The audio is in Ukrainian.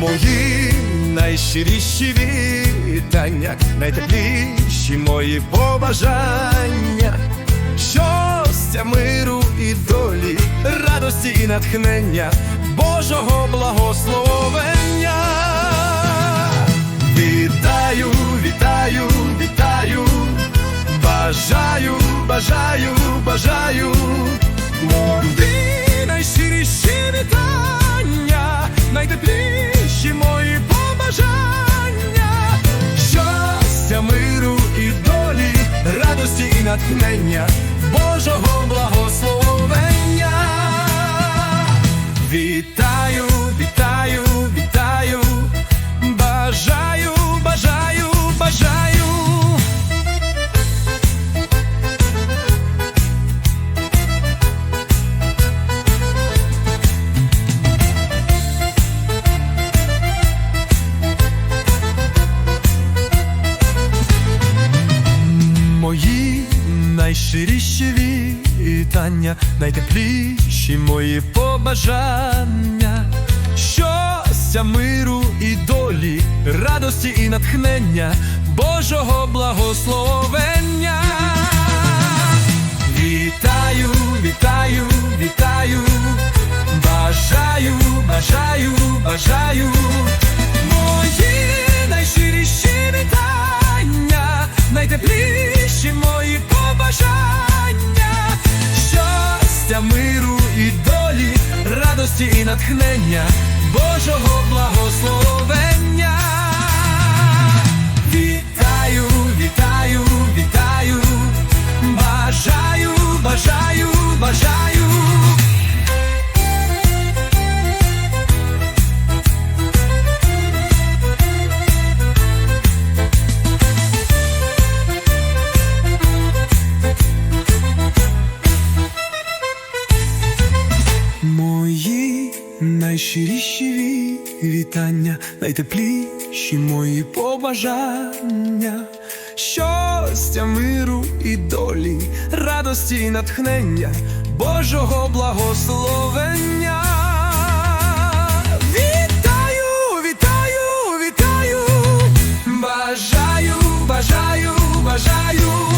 Мої найщиріші вітання, найтепліші мої побажання, щастя, миру і долі, радості і натхнення, Божого благословення. Вітаю, вітаю, вітаю, бажаю, бажаю, бажаю, натхнення, Божого Мої найщиріші вітання, найтепліші мої побажання, щастя, миру і долі, радості і натхнення, Божого благословення. Вітаю, вітаю, вітаю, бажаю, бажаю, бажаю, мої найщиріші вітання, найтепліші мої побажання, щастя, миру і долі, радості і натхнення, Божого благословення. Найщиріші вітання, найтепліші мої побажання, щастя, миру і долі, радості і натхнення, Божого благословення. Вітаю, вітаю, вітаю, бажаю, бажаю, бажаю.